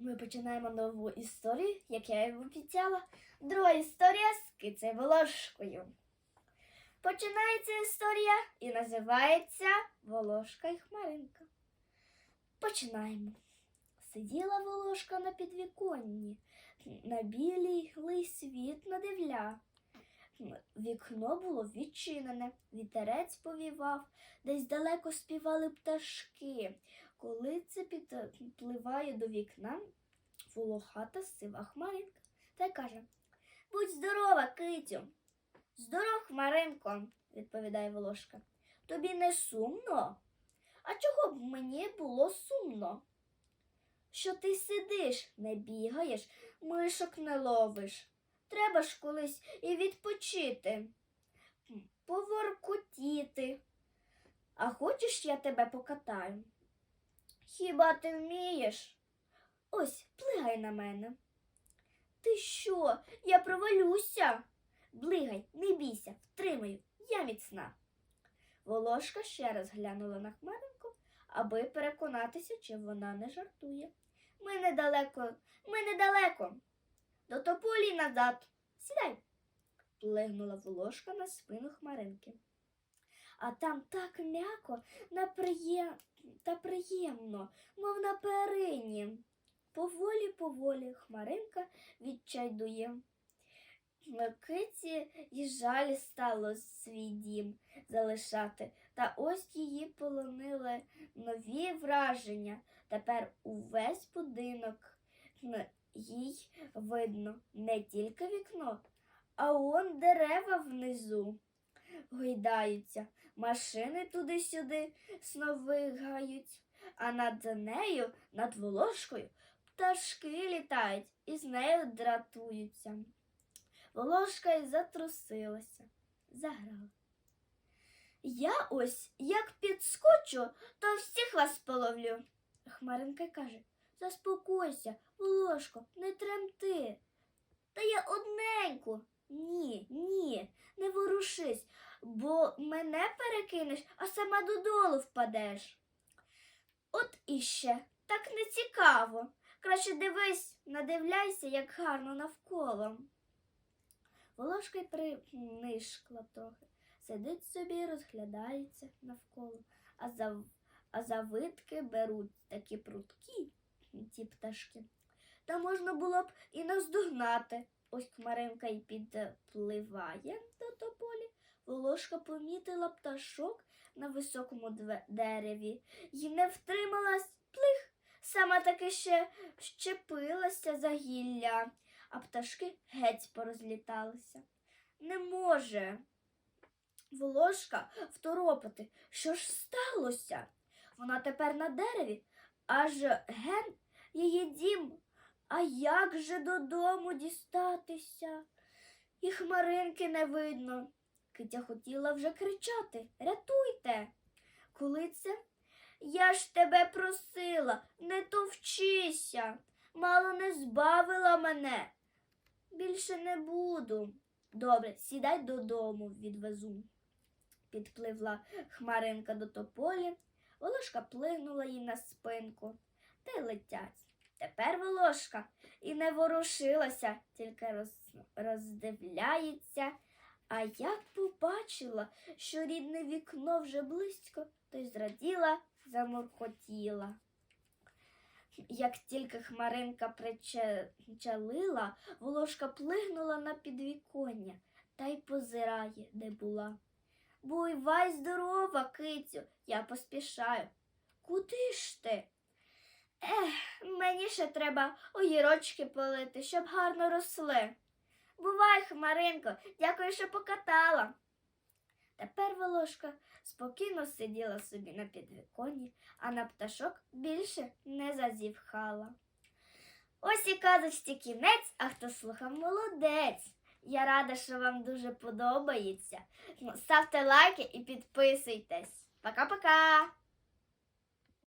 Ми починаємо нову історію, як я і обіцяла. Друга історія з кицею Волошкою. Починається історія і називається Волошка і Хмаринка. Починаємо. Сиділа Волошка на підвіконні, на білий світ надивля. Вікно було відчинене, вітерець повівав, десь далеко співали пташки. Коли це підпливає до вікна, волохата сива хмаринка та й каже Будь здорова, китю. Здоров, Хмаринко, відповідає Волошка. Тобі не сумно? А чого б мені було сумно? Що ти сидиш, не бігаєш, мишок не ловиш. Треба ж колись і відпочити, поворкотіти. А хочеш, я тебе покатаю? Хіба ти вмієш? Ось, плигай на мене. Ти що? Я провалюся? Блигай, не бійся, втримаю, я міцна. Волошка ще раз глянула на хмаринку, аби переконатися, чи вона не жартує. Ми недалеко, ми недалеко. До тополі назад. Сідай. Плигнула волошка на спину хмаринки. А там так м'яко на приє... та приємно, мов на перині. Поволі, поволі хмаринка відчайдує. На киці й жаль стало свій дім залишати, та ось її полонили нові враження. Тепер увесь будинок їй видно не тільки вікно, а он дерева внизу гойдаються, машини туди-сюди сновигають, а над нею, над волошкою, пташки літають і з нею дратуються. Волошка й затрусилася, заграла. Я ось як підскочу, то всіх вас половлю. Хмаринка каже Заспокойся, Волошко, не тремти. Та я одненьку. Ні, ні, бо мене перекинеш, а сама додолу впадеш. От іще, так не цікаво. Краще дивись, надивляйся, як гарно навколо. Волошка й принишкла трохи, сидить собі, розглядається навколо, а за, а завитки беруть такі пруткі, ті пташки. Та можна було б і наздогнати. Ось хмаринка й підпливає до тополі. Волошка помітила пташок на високому дереві і не втрималась плих. Сама таки ще щепилася за гілля, а пташки геть порозліталися. Не може. Волошка второпати. Що ж сталося? Вона тепер на дереві, аж ген її дім. А як же додому дістатися? І хмаринки не видно. Китя хотіла вже кричати Рятуйте. Коли це? Я ж тебе просила, не товчися. Мало не збавила мене. Більше не буду. Добре, сідай додому, відвезу. Підпливла хмаринка до тополі, волошка плигнула їй на спинку та й летять. Тепер волошка і не ворушилася, тільки роз, роздивляється. А як побачила, що рідне вікно вже близько, то й зраділа, замуркотіла. Як тільки хмаринка причалила, волошка плигнула на підвіконня та й позирає, де була. Буйвай здорова, кицю, я поспішаю. Куди ж ти? Ех, мені ще треба огірочки полити, щоб гарно росли. Бувай, Хмаринко, дякую, що покатала. Тепер Волошка спокійно сиділа собі на підвіконні, а на пташок більше не зазівхала. Ось і казочці кінець, а хто слухав молодець. Я рада, що вам дуже подобається. Ставте лайки і підписуйтесь. Пока-пока!